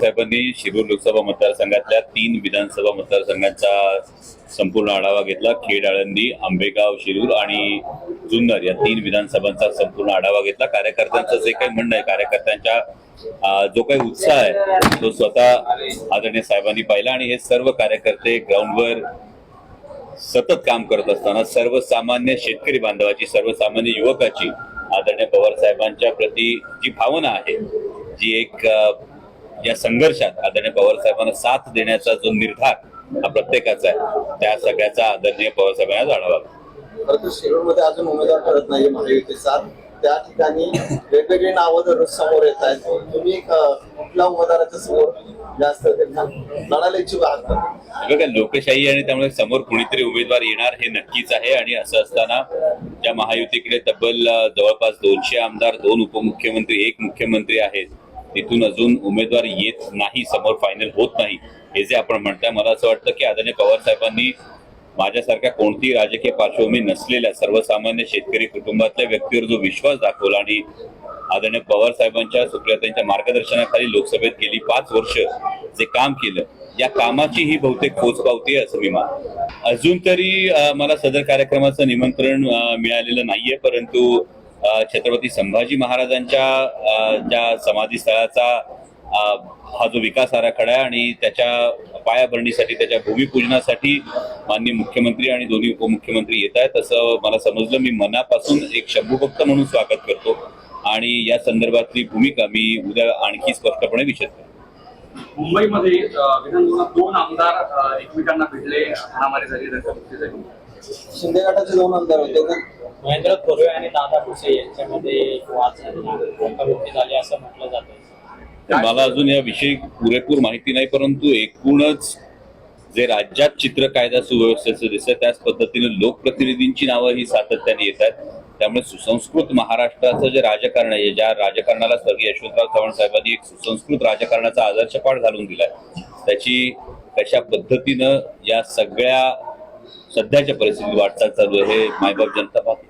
साहेबांनी शिरूर लोकसभा मतदारसंघातल्या तीन विधानसभा मतदारसंघांचा संपूर्ण आढावा घेतला. खेड आळंदी आंबेगाव शिरूर आणि जुन्नर या तीन विधानसभांचा संपूर्ण आढावा घेतला. कार्यकर्त्यांचं जे काही म्हणणं आहे कार्यकर्त्यांच्या जो काही उत्साह आहे तो स्वतः आदरणीय साहेबांनी पाहिला आणि हे सर्व कार्यकर्ते ग्राउंडवर सतत काम करत असताना सर्वसामान्य शेतकरी बांधवाची सर्वसामान्य युवकाची आदरणीय पवार साहेबांच्या प्रती जी भावना आहे जी एक या संघर्षात आदरणीय पवार साहेबांना साथ देण्याचा जो निर्धार हा प्रत्येकाचा आहे त्या सगळ्याचा आदरणीय पवार साहेबांना. खरं तर शिरूरमध्ये अजून उमेदवार करत नाही महायुतीचा त्या ठिकाणी वेगवेगळी नावं दररोज समोर येत आहेत तुम्ही कुठल्या उमेदवाराच्या समोर जास्त लढायला इच्छुक आहात बघा लोकशाही आणि त्यामुळे समोर कुणीतरी उमेदवार येणार हे नक्कीच आहे आणि असं असताना ज्या महायुतीकडे तब्बल जवळपास दोनशे आमदार दोन उपमुख्यमंत्री एक मुख्यमंत्री आहेत तिथून अजून उमेदवार येत नाही समोर फायनल होत नाही हे जे आपण म्हणताय मला असं वाटतं की आदरणीय पवार साहेबांनी माझ्यासारख्या कोणतीही राजकीय पार्श्वभूमी नसलेल्या सर्वसामान्य शेतकरी कुटुंबातल्या व्यक्तीवर जो विश्वास दाखवला आणि आदरणीय पवार साहेबांच्या सुप्रियातांच्या मार्गदर्शनाखाली लोकसभेत गेली पाच वर्ष जे काम केलं या कामाची ही बहुतेक पोचपावती आहे असं मी मान अजून तरी मला सदर कार्यक्रमाचं निमंत्रण मिळालेलं नाहीये परंतु छत्रपती संभाजी महाराजांच्या ज्या समाधी स्थळाचा अं, हा जो विकास आराखडा आहे आणि त्याच्या पायाभरणीसाठी त्याच्या भूमिपूजनासाठी माननीय मुख्यमंत्री आणि दोन्ही उपमुख्यमंत्री येत आहेत. असं मला समजलं. मी मनापासून एक शंभूभक्त म्हणून स्वागत करतो आणि या संदर्भातली भूमिका मी उद्या आणखी स्पष्टपणे विशद करतो मुंबईमध्ये दोन आमदार एकमेकांना भेटले हाणामारी झाली शिंदे गटाचे दोन आमदार होते महेंद्र थोरवे आणि दादा भुसे यांच्यामध्ये एक वाद झाली असं म्हटलं जात. मला अजून याविषयी पुरेपूर माहिती नाही परंतु एकूणच जे राज्यात चित्र कायदा सुव्यवस्थेचं दिसत त्याच पद्धतीने लोकप्रतिनिधींची नावं ही सातत्याने येत आहेत. त्यामुळे सुसंस्कृत महाराष्ट्राचं जे राजकारण आहे ज्या राजकारणाला स्वर्गीय यशवंतराव चव्हाण साहेबांनी एक सुसंस्कृत राजकारणाचा आदर्शपाठ घालून दिलाय त्याची कशा पद्धतीनं या सगळ्या सध्याच्या परिस्थितीत वाटचाल चालू आहे मायबाप जनता पाहते